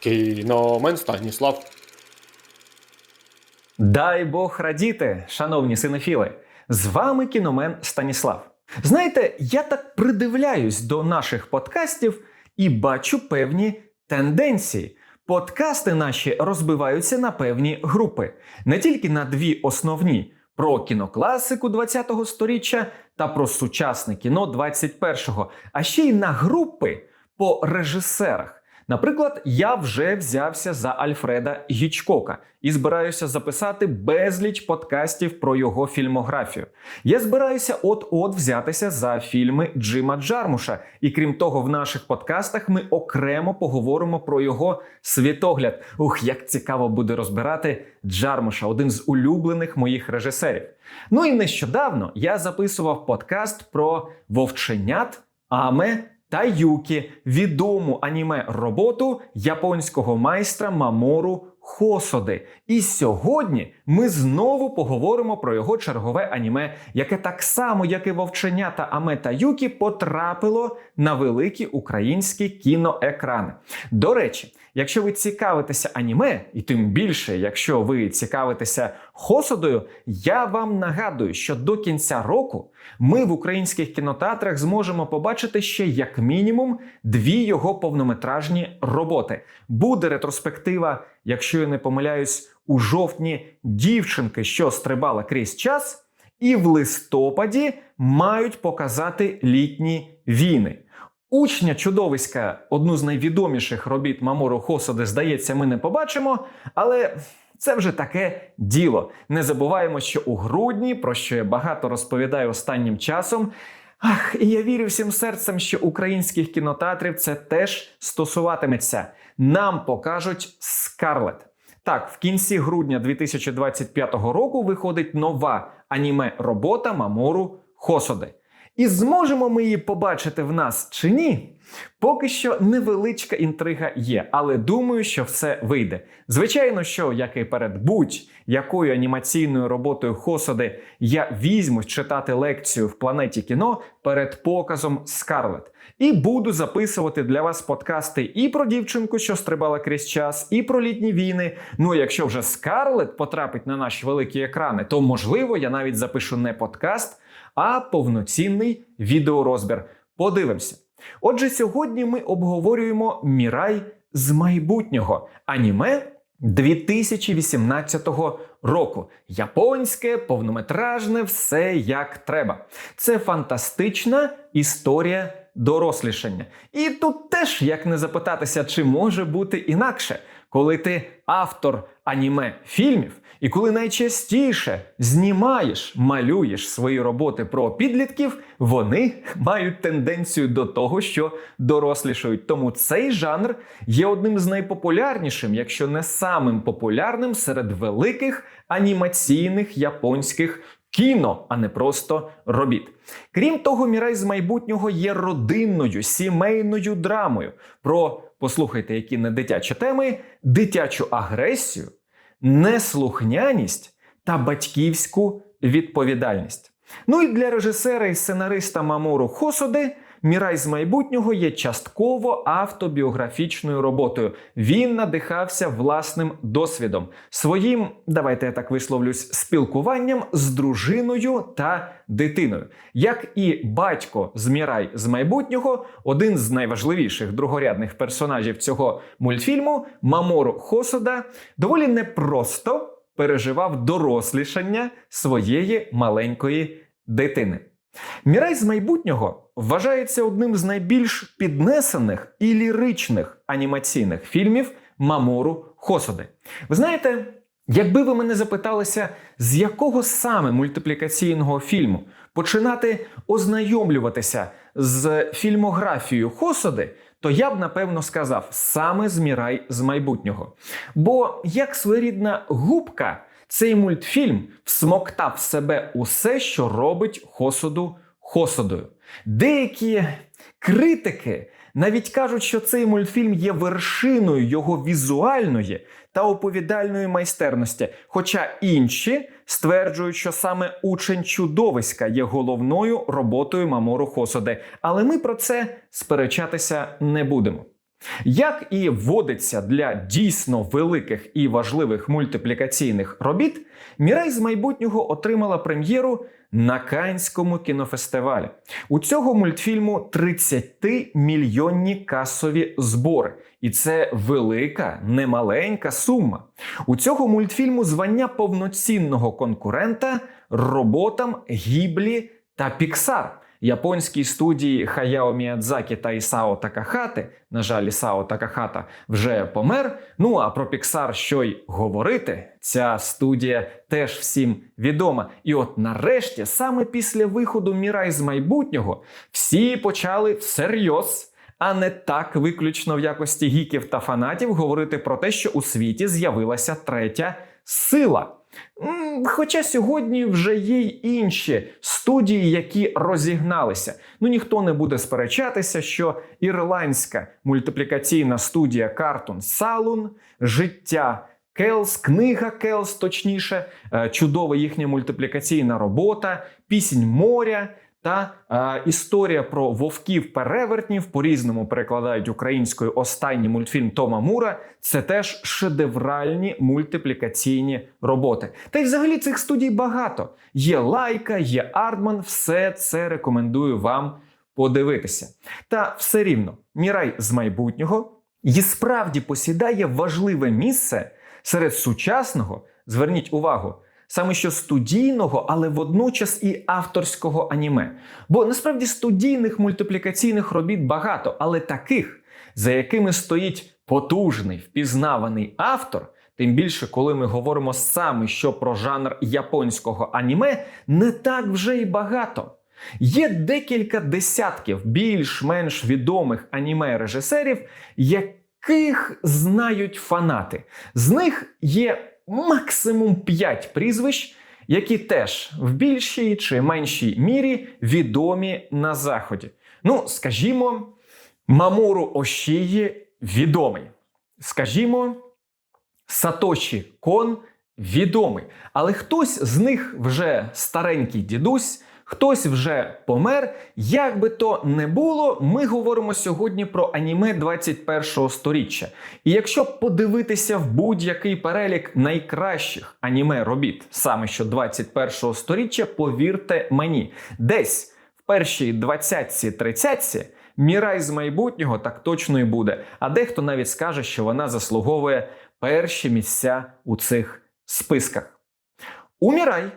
Кіномен Станіслав. Дай Бог радіти, шановні синофіли! З вами кіномен Станіслав. Знаєте, я так придивляюсь до наших подкастів і бачу певні тенденції. Подкасти наші розбиваються на певні групи, не тільки на дві основні про кінокласику 20-го сторіччя та про сучасне кіно 21-го, а ще й на групи по режисерах. Наприклад, я вже взявся за Альфреда Гічкока і збираюся записати безліч подкастів про його фільмографію. Я збираюся от-от взятися за фільми Джима Джармуша. І крім того, в наших подкастах ми окремо поговоримо про його світогляд. Ух, як цікаво буде розбирати Джармуша, один з улюблених моїх режисерів. Ну і нещодавно я записував подкаст про вовченят Аме та Юкі, відому аніме роботу японського майстра Мамору Хосоди. І сьогодні ми знову поговоримо про його чергове аніме, яке так само, як і вовченята Аме та Юкі, потрапило на великі українські кіноекрани. До речі, якщо ви цікавитеся аніме, і тим більше, якщо ви цікавитеся Хосодою, я вам нагадую, що до кінця року ми в українських кінотеатрах зможемо побачити ще як мінімум дві його повнометражні роботи. Буде ретроспектива, якщо я не помиляюсь, у жовтні дівчинки, що стрибала крізь час, і в листопаді мають показати літні війни. Учня чудовиська, одну з найвідоміших робіт Мамору Хосоди, здається, ми не побачимо, але це вже таке діло. Не забуваємо, що у грудні, про що я багато розповідаю останнім часом. Ах, і я вірю всім серцем, що українських кінотеатрів це теж стосуватиметься. Нам покажуть Скарлет. Так, в кінці грудня 2025 року виходить нова аніме робота Мамору Хосоди. І зможемо ми її побачити в нас чи ні? Поки що невеличка інтрига є, але думаю, що все вийде. Звичайно, що як і перед будь-якою анімаційною роботою Хосоди я візьмусь читати лекцію в планеті кіно перед показом Скарлет. І буду записувати для вас подкасти і про дівчинку, що стрибала крізь час, і про літні війни. Ну, якщо вже Скарлет потрапить на наші великі екрани, то можливо я навіть запишу не подкаст, а повноцінний відеорозбір. Подивимося. Отже, сьогодні ми обговорюємо Мірай з майбутнього аніме 2018 року. Японське, повнометражне, все як треба. Це фантастична історія дорослішання. І тут теж як не запитатися, чи може бути інакше, коли ти автор аніме фільмів, і коли найчастіше знімаєш, малюєш свої роботи про підлітків, вони мають тенденцію до того, що дорослішають. Тому цей жанр є одним з найпопулярнішим, якщо не самим популярним серед великих анімаційних японських кіно, а не просто робіт. Крім того, Мірай з майбутнього є родинною, сімейною драмою про, послухайте, які не дитячі теми, дитячу агресію, неслухняність та батьківську відповідальність. Ну і для режисера і сценариста Мамору Хосоди Мірай з майбутнього є частково автобіографічною роботою. Він надихався власним досвідом, своїм, давайте я так висловлюсь, спілкуванням з дружиною та дитиною. Як і батько з Мірай з майбутнього, один з найважливіших другорядних персонажів цього мультфільму, Мамору Хосода, доволі непросто переживав дорослішання своєї маленької дитини. Мірай з майбутнього вважається одним з найбільш піднесених і ліричних анімаційних фільмів Мамору Хосоди. Ви знаєте, якби ви мене запиталися, з якого саме мультиплікаційного фільму починати ознайомлюватися з фільмографією Хосоди, то я б напевно сказав саме з Мірай з майбутнього. Бо як своєрідна губка. Цей мультфільм всмоктав в себе усе, що робить Хосоду Хосодою. Деякі критики навіть кажуть, що цей мультфільм є вершиною його візуальної та оповідальної майстерності. Хоча інші стверджують, що саме учень чудовиська є головною роботою Мамору Хосоди. Але ми про це сперечатися не будемо. Як і вводиться для дійсно великих і важливих мультиплікаційних робіт, Мірай з майбутнього отримала прем'єру на Канському кінофестивалі. У цього мультфільму 30-мільйонні касові збори. І це велика, немаленька сума. У цього мультфільму звання повноцінного конкурента роботам Гіблі та Піксар. Японській студії Хаяо Міядзакі та Ісао Такахати, на жаль, Ісао Такахата вже помер. Ну а про Піксар що й говорити, ця студія теж всім відома. І от нарешті, саме після виходу Мірай з майбутнього, всі почали всерйоз, а не так виключно в якості гіків та фанатів говорити про те, що у світі з'явилася третя сила. Хоча сьогодні вже є й інші студії, які розігналися. Ну ніхто не буде сперечатися, що ірландська мультиплікаційна студія Cartoon Saloon, життя Келс, книга Келс, точніше, е, чудова їхня мультиплікаційна робота, пісінь моря. Та е, історія про вовків перевертнів по-різному перекладають українською останній мультфільм Тома Мура. Це теж шедевральні мультиплікаційні роботи. Та й взагалі цих студій багато. Є лайка, є Ардман, все це рекомендую вам подивитися. Та все рівно, Мірай з майбутнього і справді посідає важливе місце серед сучасного. Зверніть увагу саме що студійного, але водночас і авторського аніме. Бо насправді студійних мультиплікаційних робіт багато, але таких, за якими стоїть потужний впізнаваний автор. Тим більше, коли ми говоримо саме що про жанр японського аніме, не так вже й багато. Є декілька десятків більш-менш відомих аніме-режисерів, яких знають фанати. З них є максимум 5 прізвищ, які теж в більшій чи меншій мірі відомі на заході. Ну, скажімо, Мамору Ошії відомий. Скажімо, Сатоші Кон відомий. Але хтось з них вже старенький дідусь, хтось вже помер. Як би то не було, ми говоримо сьогодні про аніме 21-го сторіччя. І якщо подивитися в будь-який перелік найкращих аніме робіт, саме що 21-го сторіччя, повірте мені, десь в першій 20-30 Мірай з майбутнього так точно і буде. А дехто навіть скаже, що вона заслуговує перші місця у цих списках. У Мірай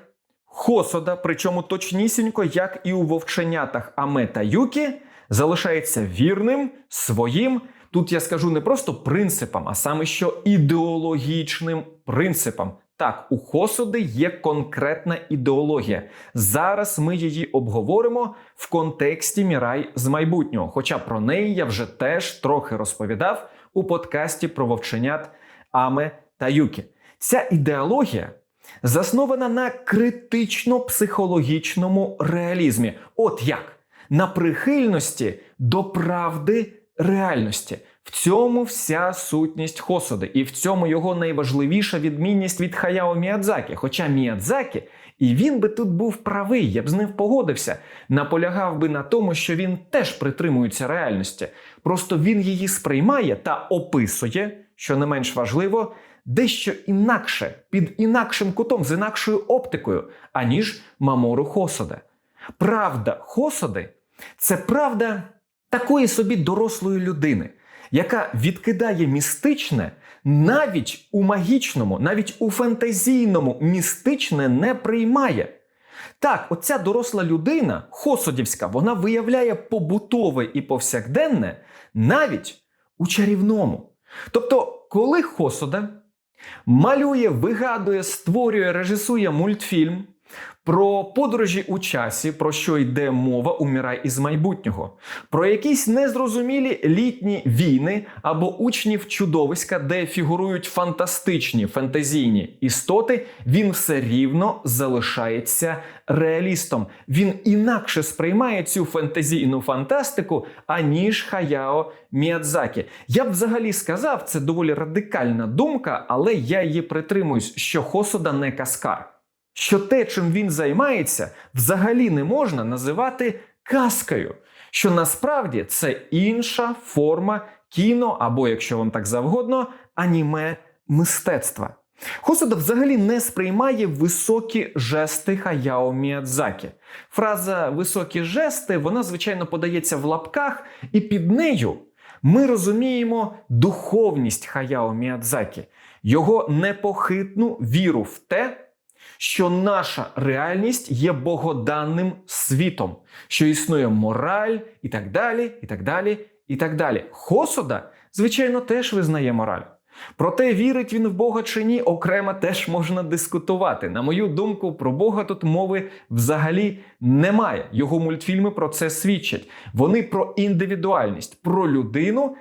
Хосода, причому точнісінько, як і у вовченятах Аме та Юкі, залишається вірним своїм. Тут я скажу не просто принципам, а саме що ідеологічним принципам. Так, у Хосоди є конкретна ідеологія. Зараз ми її обговоримо в контексті Мірай з майбутнього. Хоча про неї я вже теж трохи розповідав у подкасті про вовченят Аме та Юкі. Ця ідеологія заснована на критично-психологічному реалізмі. От як на прихильності до правди реальності. В цьому вся сутність Хосоди, і в цьому його найважливіша відмінність від Хаяо Міядзакі. Хоча Міядзакі, і він би тут був правий, я б з ним погодився, наполягав би на тому, що він теж притримується реальності. Просто він її сприймає та описує, що не менш важливо, дещо інакше, під інакшим кутом, з інакшою оптикою, аніж Мамору Хосоде. Правда Хосоди це правда такої собі дорослої людини, яка відкидає містичне навіть у магічному, навіть у фантазійному містичне не приймає. Так, оця доросла людина, Хосодівська, вона виявляє побутове і повсякденне навіть у чарівному. Тобто, коли Хосода малює, вигадує, створює, режисує мультфільм про подорожі у часі, про що йде мова у Мірай із майбутнього, про якісь незрозумілі літні війни або учнів чудовиська, де фігурують фантастичні фентезійні істоти, він все рівно залишається реалістом. Він інакше сприймає цю фентезійну фантастику, аніж Хаяо Міядзакі. Я б взагалі сказав, це доволі радикальна думка, але я її притримуюсь, що Хосода не каскар що те, чим він займається, взагалі не можна називати казкою, що насправді це інша форма кіно або, якщо вам так завгодно, аніме мистецтва. Хосода взагалі не сприймає високі жести Хаяо Міядзакі. Фраза високі жести, вона, звичайно, подається в лапках, і під нею ми розуміємо духовність Хаяо Міядзакі, його непохитну віру в те, що наша реальність є богоданним світом, що існує мораль і так далі, і так далі, і так далі. Хосода, звичайно, теж визнає мораль. Проте вірить він в Бога чи ні, окремо теж можна дискутувати. На мою думку, про Бога тут мови взагалі немає. Його мультфільми про це свідчать. Вони про індивідуальність, про людину,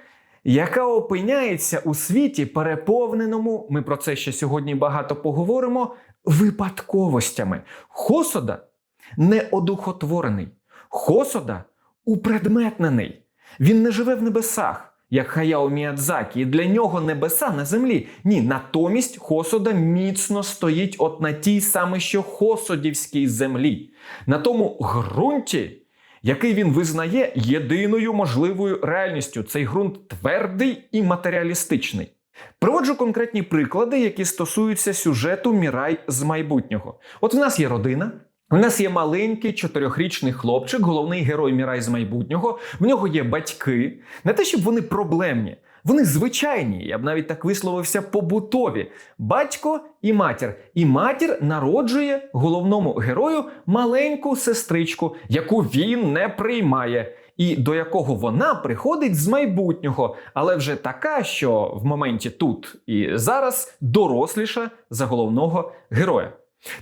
яка опиняється у світі переповненому. Ми про це ще сьогодні багато поговоримо. Випадковостями. Хосода не одухотворений. Хосода упредметнений. Він не живе в небесах як Хаяо Міядзакі, і для нього небеса на землі. Ні, натомість Хосода міцно стоїть от на тій саме, що Хосодівській землі, на тому ґрунті, який він визнає єдиною можливою реальністю. Цей ґрунт твердий і матеріалістичний. Приводжу конкретні приклади, які стосуються сюжету Мірай з майбутнього. От в нас є родина. У нас є маленький чотирьохрічний хлопчик, головний герой Мірай з майбутнього. В нього є батьки. Не те, щоб вони проблемні, вони звичайні, я б навіть так висловився, побутові. Батько і матір. І матір народжує головному герою маленьку сестричку, яку він не приймає. І до якого вона приходить з майбутнього, але вже така, що в моменті тут і зараз доросліша за головного героя.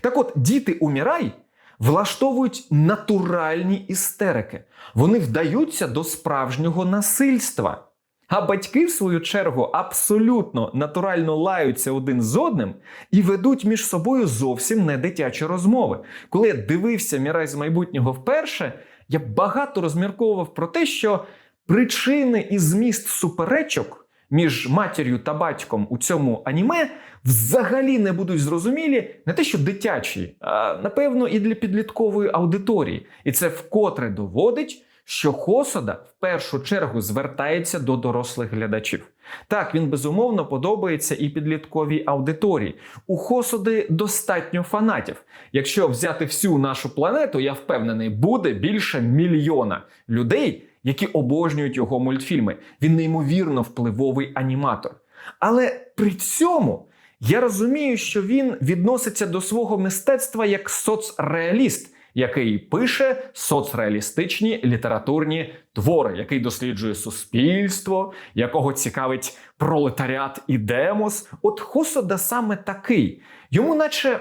Так от, діти у Мірай влаштовують натуральні істерики. Вони вдаються до справжнього насильства. А батьки, в свою чергу, абсолютно натурально лаються один з одним і ведуть між собою зовсім не дитячі розмови. Коли я дивився Мірай з майбутнього вперше, я багато розмірковував про те, що причини і зміст суперечок між матір'ю та батьком у цьому аніме взагалі не будуть зрозумілі не те, що дитячі, а напевно і для підліткової аудиторії. І це вкотре доводить, що Хосода в першу чергу звертається до дорослих глядачів. Так, він безумовно подобається і підлітковій аудиторії. У Хосоди достатньо фанатів. Якщо взяти всю нашу планету, я впевнений, буде більше мільйона людей, які обожнюють його мультфільми. Він неймовірно впливовий аніматор. Але при цьому я розумію, що він відноситься до свого мистецтва як соцреаліст, який пише соцреалістичні літературні твори, який досліджує суспільство, якого цікавить пролетаріат і демос. От Хосода саме такий. Йому, наче.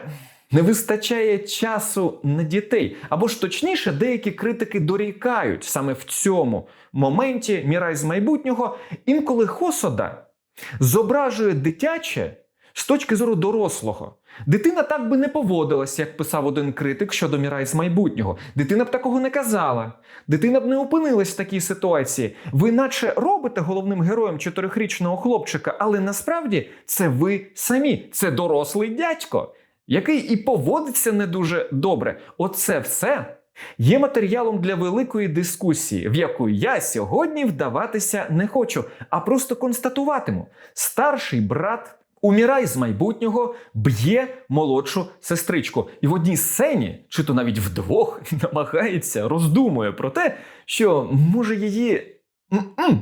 Не вистачає часу на дітей. Або ж точніше, деякі критики дорікають саме в цьому моменті Мірай з майбутнього. Інколи Хосода зображує дитяче з точки зору дорослого. Дитина так би не поводилась, як писав один критик щодо Мірай з майбутнього. Дитина б такого не казала. Дитина б не опинилась в такій ситуації. Ви наче робите головним героєм чотирьохрічного хлопчика, але насправді це ви самі, це дорослий дядько який і поводиться не дуже добре. Оце все є матеріалом для великої дискусії, в яку я сьогодні вдаватися не хочу, а просто констатуватиму: старший брат. Умірай з майбутнього б'є молодшу сестричку, і в одній сцені, чи то навіть вдвох, намагається роздумує про те, що може її м-м,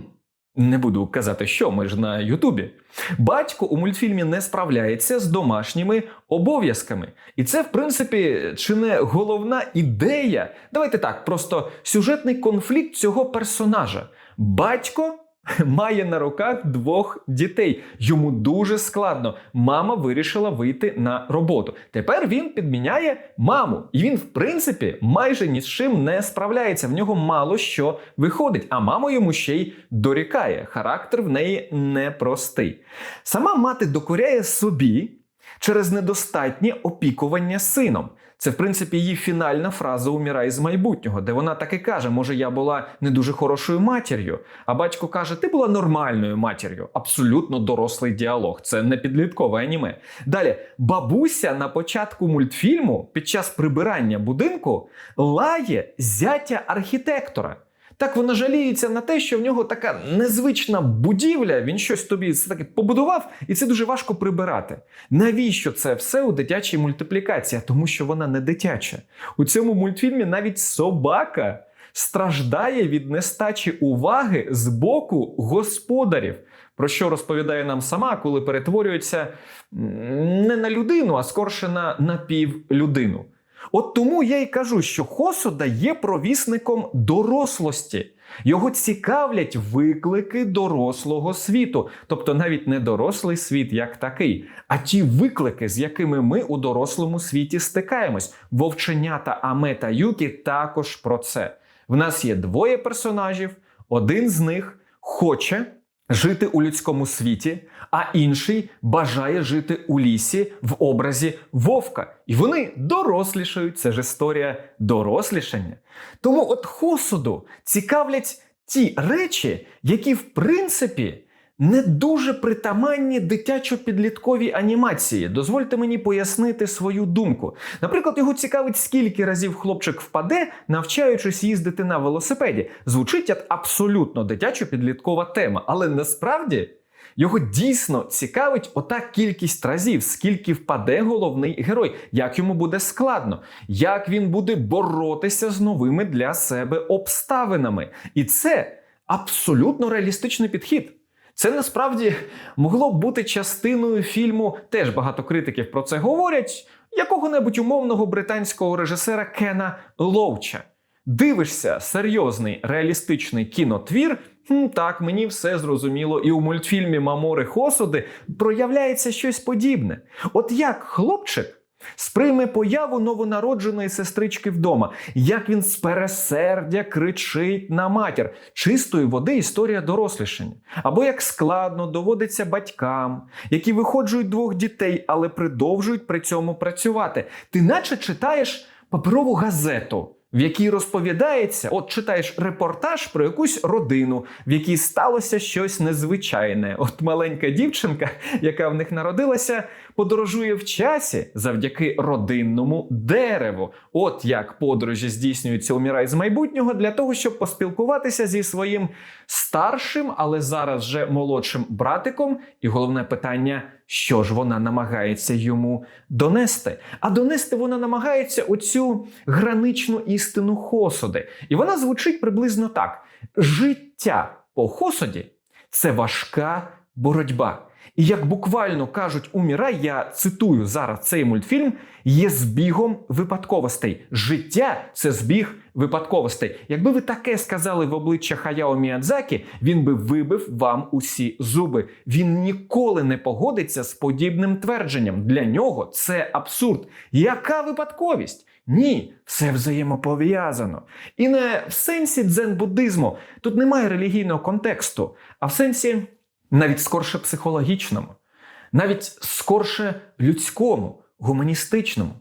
не буду казати, що ми ж на Ютубі. Батько у мультфільмі не справляється з домашніми обов'язками. І це, в принципі, чи не головна ідея. Давайте так, просто сюжетний конфлікт цього персонажа. Батько. Має на руках двох дітей. Йому дуже складно. Мама вирішила вийти на роботу. Тепер він підміняє маму, і він, в принципі, майже ні з чим не справляється. В нього мало що виходить, а мама йому ще й дорікає. Характер в неї непростий. Сама мати докоряє собі через недостатнє опікування сином. Це, в принципі, її фінальна фраза Умірай з майбутнього, де вона так і каже: може, я була не дуже хорошою матір'ю. А батько каже: Ти була нормальною матір'ю. Абсолютно дорослий діалог. Це не підліткове аніме. Далі, бабуся на початку мультфільму під час прибирання будинку лає зятя архітектора. Так вона жаліється на те, що в нього така незвична будівля, він щось тобі таке побудував, і це дуже важко прибирати. Навіщо це все у дитячій мультиплікації? Тому що вона не дитяча. У цьому мультфільмі навіть собака страждає від нестачі уваги з боку господарів. Про що розповідає нам сама, коли перетворюється не на людину, а скорше на напівлюдину. От тому я й кажу, що Хосода є провісником дорослості. Його цікавлять виклики дорослого світу, тобто навіть не дорослий світ як такий, а ті виклики, з якими ми у дорослому світі стикаємось. Вовченята Аме та Юкі також про це. В нас є двоє персонажів, один з них хоче жити у людському світі, а інший бажає жити у лісі в образі вовка. І вони дорослішають. Це ж історія дорослішання. Тому от Хосуду цікавлять ті речі, які в принципі. Не дуже притаманні дитячо-підлітковій анімації. Дозвольте мені пояснити свою думку. Наприклад, його цікавить, скільки разів хлопчик впаде, навчаючись їздити на велосипеді. Звучить як абсолютно дитячо-підліткова тема, але насправді його дійсно цікавить ота кількість разів, скільки впаде головний герой, як йому буде складно, як він буде боротися з новими для себе обставинами. І це абсолютно реалістичний підхід. Це насправді могло б бути частиною фільму. Теж багато критиків про це говорять. Якого-небудь умовного британського режисера Кена Лоуча. Дивишся серйозний реалістичний кінотвір. хм, Так, мені все зрозуміло, і у мультфільмі Мамори Хосуди проявляється щось подібне. От як хлопчик сприйме появу новонародженої сестрички вдома, як він з пересердя кричить на матір, чистої води історія дорослішання. Або як складно доводиться батькам, які виходжують двох дітей, але продовжують при цьому працювати. Ти наче читаєш паперову газету. В якій розповідається, от читаєш репортаж про якусь родину, в якій сталося щось незвичайне. От маленька дівчинка, яка в них народилася, подорожує в часі завдяки родинному дереву. От як подорожі здійснюються у з майбутнього для того, щоб поспілкуватися зі своїм старшим, але зараз вже молодшим братиком. І головне питання: що ж вона намагається йому донести? А донести вона намагається оцю граничну істину Хосоди. І вона звучить приблизно так: життя по Хосоді це важка боротьба. І як буквально кажуть у Мірай, я цитую зараз цей мультфільм, є збігом випадковостей. Життя це збіг випадковостей. Якби ви таке сказали в обличчя Хаяо Міядзакі, він би вибив вам усі зуби. Він ніколи не погодиться з подібним твердженням. Для нього це абсурд. Яка випадковість? Ні, все взаємопов'язано. І не в сенсі дзен-буддизму. Тут немає релігійного контексту, а в сенсі навіть скорше психологічному, навіть скорше людському, гуманістичному.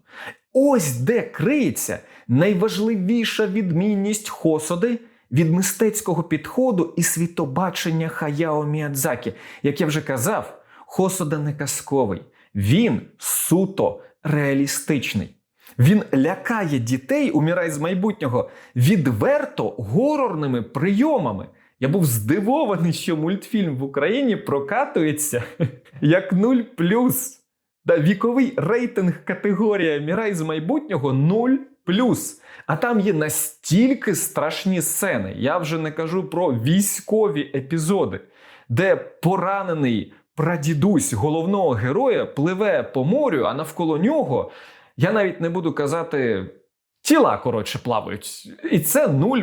Ось де криється найважливіша відмінність Хосоди від мистецького підходу і світобачення Хаяо Міядзакі. Як я вже казав, Хосода не казковий, він суто реалістичний. Він лякає дітей, умирай з майбутнього, відверто горорними прийомами. Я був здивований, що мультфільм в Україні прокатується як 0 Да, віковий рейтинг категорія Мірай з майбутнього 0 А там є настільки страшні сцени. Я вже не кажу про військові епізоди, де поранений прадідусь головного героя пливе по морю, а навколо нього я навіть не буду казати тіла коротше плавають. І це 0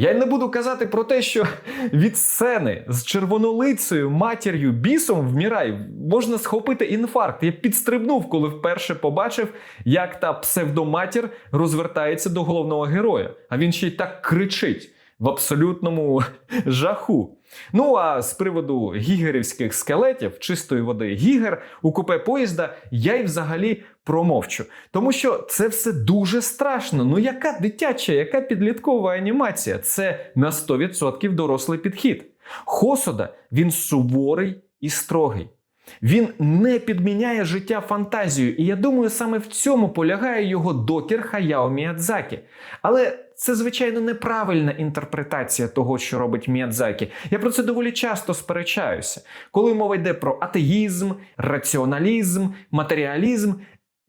я й не буду казати про те, що від сцени з червонолицею матір'ю бісом в Мірай можна схопити інфаркт. Я підстрибнув, коли вперше побачив, як та псевдоматір розвертається до головного героя. А він ще й так кричить в абсолютному жаху. Ну а з приводу гігерівських скелетів, чистої води гігер у купе поїзда я й взагалі промовчу. Тому що це все дуже страшно. Ну яка дитяча, яка підліткова анімація? Це на 100% дорослий підхід. Хосода він суворий і строгий. Він не підміняє життя фантазію, і я думаю, саме в цьому полягає його докір Хаяо Міядзакі. Але це, звичайно, неправильна інтерпретація того, що робить Міядзакі. Я про це доволі часто сперечаюся. Коли мова йде про атеїзм, раціоналізм, матеріалізм,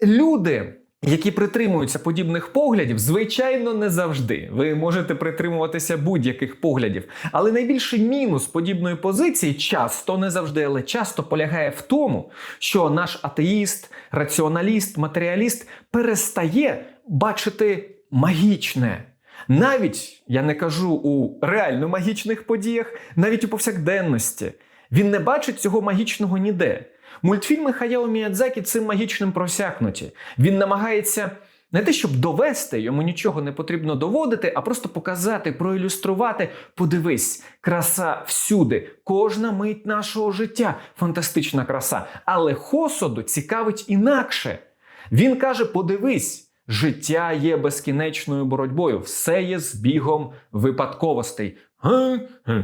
люди. Які притримуються подібних поглядів, звичайно, не завжди. Ви можете притримуватися будь-яких поглядів. Але найбільший мінус подібної позиції часто, не завжди, але часто полягає в тому, що наш атеїст, раціоналіст, матеріаліст перестає бачити магічне. Навіть я не кажу у реально магічних подіях, навіть у повсякденності. Він не бачить цього магічного ніде. Мультфільми Хаяо Міядзакі цим магічним просякнуті. Він намагається не те, щоб довести, йому нічого не потрібно доводити, а просто показати, проілюструвати. Подивись, краса всюди, кожна мить нашого життя фантастична краса. Але Хосоду цікавить інакше. Він каже: подивись, життя є безкінечною боротьбою, все є збігом випадковостей. Га, га,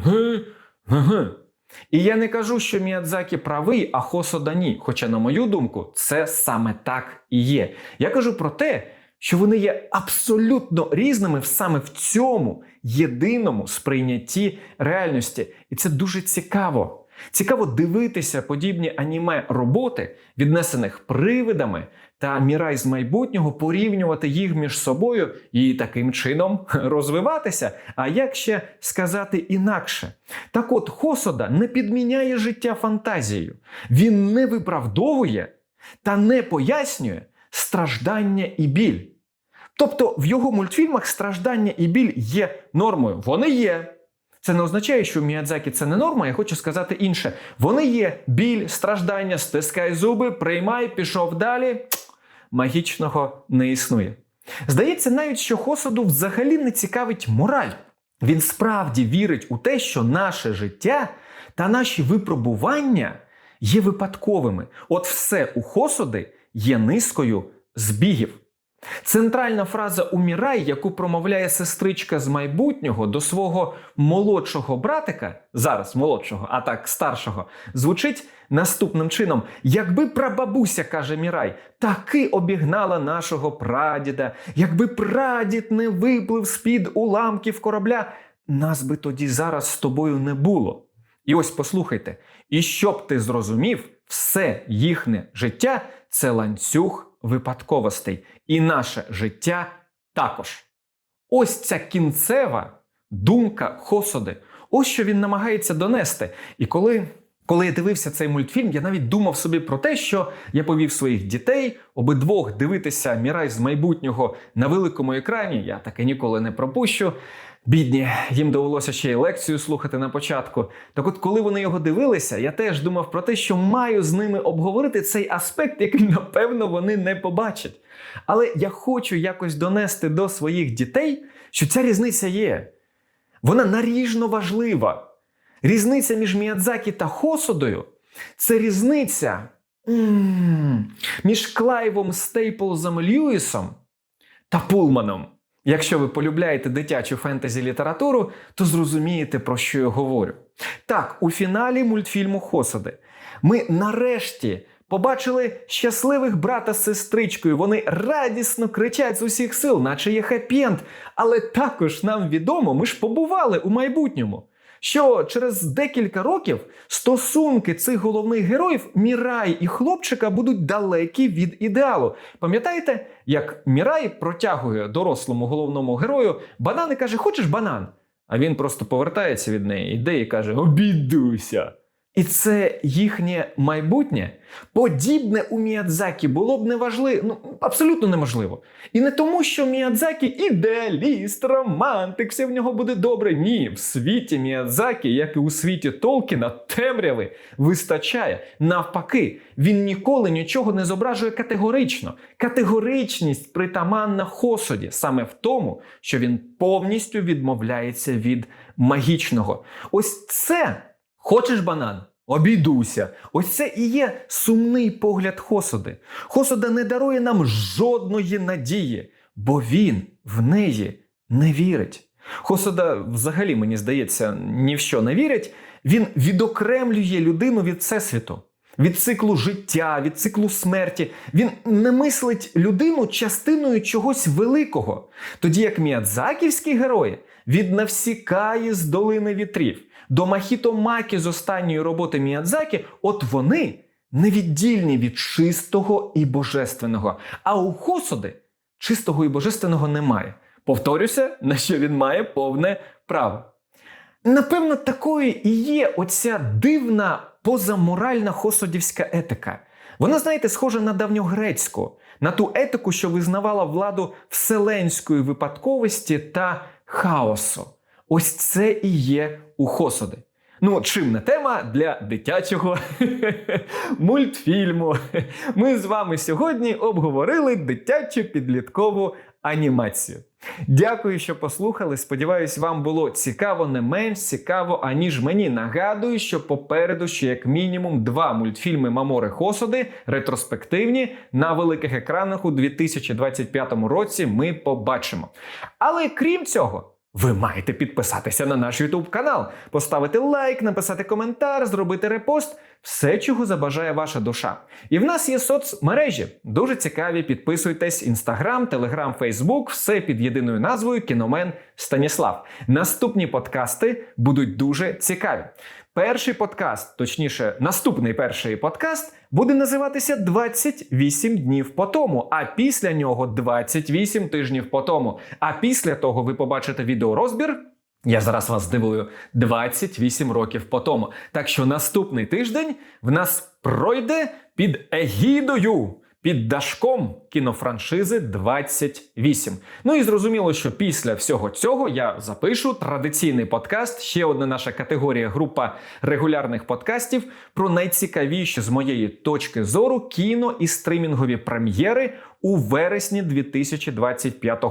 га, га. І я не кажу, що Міядзакі правий, а Хосода ні. Хоча, на мою думку, це саме так і є. Я кажу про те, що вони є абсолютно різними саме в цьому єдиному сприйнятті реальності. І це дуже цікаво. Цікаво дивитися подібні аніме роботи, віднесених привидами та Мірай з майбутнього, порівнювати їх між собою і таким чином розвиватися. А як ще сказати інакше? Так от Хосода не підміняє життя фантазією, він не виправдовує та не пояснює страждання і біль. Тобто в його мультфільмах страждання і біль є нормою. Вони є. Це не означає, що Міядзакі це не норма. Я хочу сказати інше. Вони є біль, страждання, стискай зуби, приймай, пішов далі. Магічного не існує. Здається, навіть що Хосоду взагалі не цікавить мораль. Він справді вірить у те, що наше життя та наші випробування є випадковими. От все у Хосоди є низкою збігів. Центральна фраза Умірай, яку промовляє сестричка з майбутнього до свого молодшого братика, зараз молодшого, а так старшого, звучить наступним чином: якби прабабуся, каже Мірай, таки обігнала нашого прадіда, якби прадід не виплив з-під уламків корабля, нас би тоді зараз з тобою не було. І ось послухайте, і щоб ти зрозумів, все їхнє життя це ланцюг випадковостей, і наше життя також. Ось ця кінцева думка Хосоди. Ось що він намагається донести. І коли, коли я дивився цей мультфільм, я навіть думав собі про те, що я повів своїх дітей обидвох дивитися Мірай з майбутнього на великому екрані. Я таке ніколи не пропущу. Бідні, їм довелося ще й лекцію слухати на початку. Так от, коли вони його дивилися, я теж думав про те, що маю з ними обговорити цей аспект, який, напевно, вони не побачать. Але я хочу якось донести до своїх дітей, що ця різниця є. Вона наріжно важлива. Різниця між Міядзакі та Хосодою це різниця між Клайвом Стейплзом Льюісом та Пулманом. Якщо ви полюбляєте дитячу фентезі літературу, то зрозумієте, про що я говорю. Так, у фіналі мультфільму Хосади ми нарешті побачили щасливих брата з сестричкою. Вони радісно кричать з усіх сил, наче є хеппі-енд. Але також нам відомо, ми ж побували у майбутньому. Що через декілька років стосунки цих головних героїв Мірай і хлопчика будуть далекі від ідеалу. Пам'ятаєте, як Мірай протягує дорослому головному герою банан і каже: Хочеш банан? А він просто повертається від неї, йде і каже: Обідуся. І це їхнє майбутнє, подібне у Міядзакі було б неважливо, ну абсолютно неможливо. І не тому, що Міядзакі ідеаліст, романтик, все в нього буде добре. Ні, в світі Міядзакі, як і у світі Толкіна, темряви вистачає. Навпаки, він ніколи нічого не зображує категорично. Категоричність притаманна Хосоді саме в тому, що він повністю відмовляється від магічного. Ось це. Хочеш банан? Обійдуся. Ось це і є сумний погляд Хосоди. Хосода не дарує нам жодної надії, бо він в неї не вірить. Хосода, взагалі, мені здається, ні в що не вірить. Він відокремлює людину від всесвіту. від циклу життя, від циклу смерті. Він не мислить людину частиною чогось великого. Тоді як міядзаківські герої від Навсікаї з долини вітрів до Махіто Макі з останньої роботи Міядзакі, от вони невіддільні від чистого і божественного. А у Хосоди чистого і божественного немає. Повторюся, на що він має повне право. Напевно, такою і є оця дивна позаморальна хосодівська етика. Вона, знаєте, схожа на давньогрецьку, на ту етику, що визнавала владу вселенської випадковості та хаосу. Ось це і є у Хосоди. Ну, чим не тема для дитячого мультфільму. Ми з вами сьогодні обговорили дитячу підліткову анімацію. Дякую, що послухали. Сподіваюсь, вам було цікаво, не менш цікаво, аніж мені. Нагадую, що попереду ще як мінімум два мультфільми Мамори Хосоди ретроспективні на великих екранах у 2025 році. Ми побачимо. Але крім цього. Ви маєте підписатися на наш YouTube канал, поставити лайк, написати коментар, зробити репост, все, чого забажає ваша душа. І в нас є соцмережі, дуже цікаві. Підписуйтесь: Instagram, Telegram, Facebook, все під єдиною назвою Кіномен Станіслав. Наступні подкасти будуть дуже цікаві. Перший подкаст, точніше, наступний перший подкаст, буде називатися 28 днів по тому, а після нього 28 тижнів по тому. А після того ви побачите відеорозбір. Я зараз вас здивую 28 років по тому. Так що наступний тиждень в нас пройде під егідою. Під дашком кінофраншизи 28. Ну і зрозуміло, що після всього цього я запишу традиційний подкаст. Ще одна наша категорія група регулярних подкастів про найцікавіші з моєї точки зору кіно і стримінгові прем'єри у вересні 2025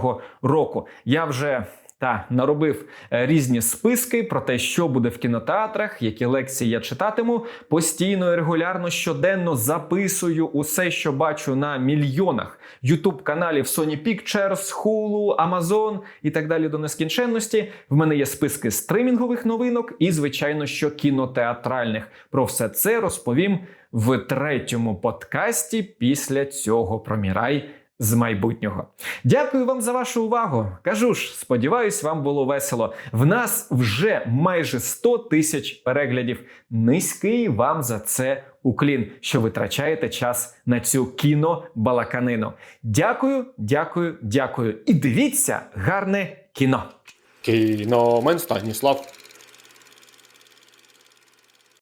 року. Я вже та наробив е, різні списки про те, що буде в кінотеатрах, які лекції я читатиму. Постійно і регулярно щоденно записую усе, що бачу на мільйонах ютуб каналів Sony Pictures, Hulu, Amazon і так далі до нескінченності. В мене є списки стримінгових новинок і, звичайно, що кінотеатральних. Про все це розповім в третьому подкасті після цього промірай з майбутнього. Дякую вам за вашу увагу. Кажу ж, сподіваюсь, вам було весело. В нас вже майже 100 тисяч переглядів. Низький вам за це уклін, що витрачаєте час на цю кінобалаканину. Дякую, дякую, дякую. І дивіться гарне кіно. Кіномен Станіслав.